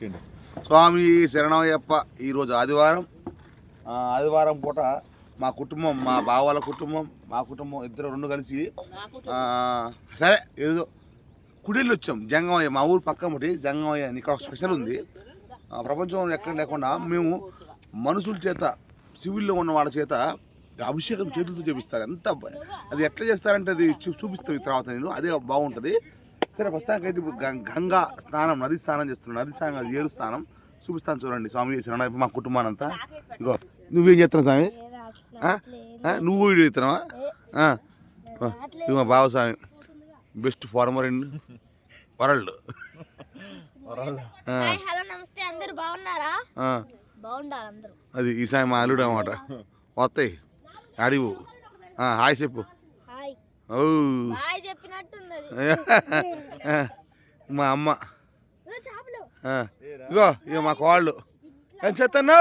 పెట్టిండు స్వామి శరణమయ్యప్ప ఈరోజు ఆదివారం. ఆదివారం పూట మా కుటుంబం మా బావ వాళ్ళ కుటుంబం మా కుటుంబం ఇద్దరు రెండు కలిసి సరే ఏదో కుడిల్లు వచ్చాం. జంగమయ్య మా ఊరు పక్కన ఒకటి జంగమయ్య అని ఇక్కడ ఒక స్పెషల్ ఉంది. ప్రపంచం ప్రపంచంలో ఎక్కడ లేకుండా మేము మనుషుల చేత సివిల్లో ఉన్న వాళ్ళ చేత అభిషేకం చేతులతో చూపిస్తారు. ఎంత అది ఎట్లా చేస్తారంటే అది చూ- తర్వాత నేను. అదే బాగుంటుంది. సరే ప్రస్తుతానికైతే ఇప్పుడు గం- గంగా స్నానం నది స్నానం చేస్తున్నాను నది స్నానం కాదు, ఏరు స్నానం. చూపిస్తాను చూడండి స్వామి శరణ మా కుటుంబాన్ని అంతా ఇగో నువ్వేం చేస్తున్నావు స్వామి? నువ్వు వీడియో చేస్తున్నావా. ఇది మా బావ Swami. Best farmer in world. Hi hello నమస్తే. అందరు బాగున్నారా? అది ఈ సాయం మా అల్లుడు అనమాట వస్తాయి. అడివు హాయ్ చెప్పు హాయ్ ఓ బాయ్ చెప్పినట్టుంది అది మా అమ్మ. ఇగో ఇగో మా కోళ్ళు. ఏం చేస్తాను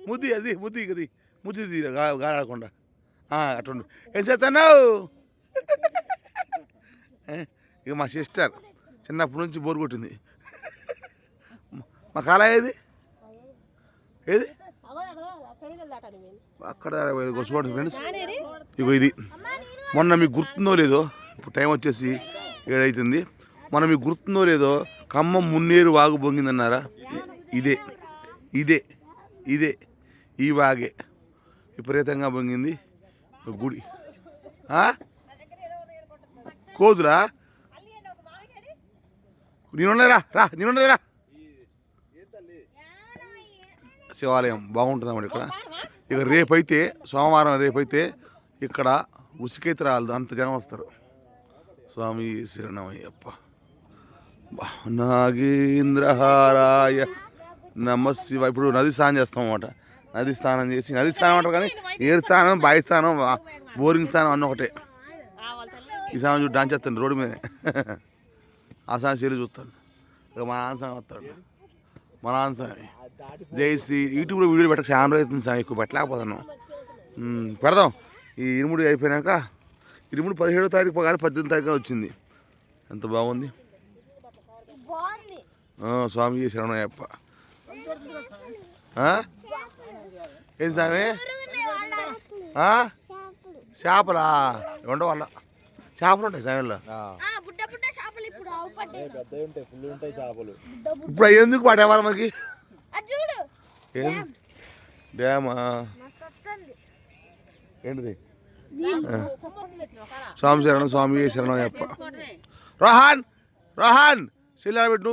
ముద్ది అది ముద్ది అది. ముద్ది తీర గాడకుండా అట్టుండు ఏం చేస్తాను ఇక మా సిస్టర్ చిన్నప్పటి నుంచి బోర్ కొట్టింది. మా కాల ఏది? ఏది? అక్కడ చూడండి ఫ్రెండ్స్ ఇగో ఇది. మొన్న మీకు గుర్తుందో లేదో? ఇప్పుడు టైం వచ్చేసి ఏడైతుంది. మొన్న మీకు గుర్తుందో లేదో? ఖమ్మం మున్నేరు వాగు పొంగిందన్నారా ఇదే. ఇదే. ఇదే. ఈ వాగే. విపరీతంగా పొంగింది గుడి? కోదురా నేనుండరా రా నేనుండరా. శివాలయం బాగుంటుంది అన్నమాట ఇక్కడ. ఇక రేపైతే సోమవారం రేపైతే ఇక్కడ ఉసికైతే రాలదు అంత జనం వస్తారు. స్వామి శరణమయ్యప్ప. నాగేంద్రహారాయ నమ ఇప్పుడు నది స్నానం చేస్తాం అన్నమాట నది స్నానం చేసి నది స్నానం అంటారు కానీ ఏరు స్నానం బాయి స్నానం బోరింగ్ స్నానం అన్న ఒకటే. ఈ స్నానం చూసి డాన్స్ చేస్తాను రోడ్డు మీద ఆ స్నానం చేరు చూస్తాను ఇక మా నాన్న స్నానం వస్తాడు. మా నాన్న స్వామి జై శ్రీ యూట్యూబ్లో వీడియో పెట్టక చాలా అవుతుంది సార్ ఎక్కువ పెట్టలేకపోతున్నాం పెడదాం. ఈ ఇరుముడి అయిపోయినాక ఇరుముడి పదిహేడో తారీఖు కానీ పద్దెనిమిది తారీఖు వచ్చింది. ఎంత బాగుంది? బాగుంది. ఆ, స్వామి శరణయ్యప్ప? ఏం స్వామి? ఆ? చేపలా. ఉండవు వల్ల చేపలు ఉంటాయి స్వామిలో చేపలు ఇప్పుడు ఆవు పెద్దవి ఉంటాయి ఫుల్ ఉంటాయి చేపలు. ఇప్పుడు ఎందుకు పడేవారు మనకి? చూడు. డ్యామా. ఏంటిది? స్వామి శరణం స్వామి శరణం అయ్యప్ప రోహన్! రోహన్! శిలా పెట్టు.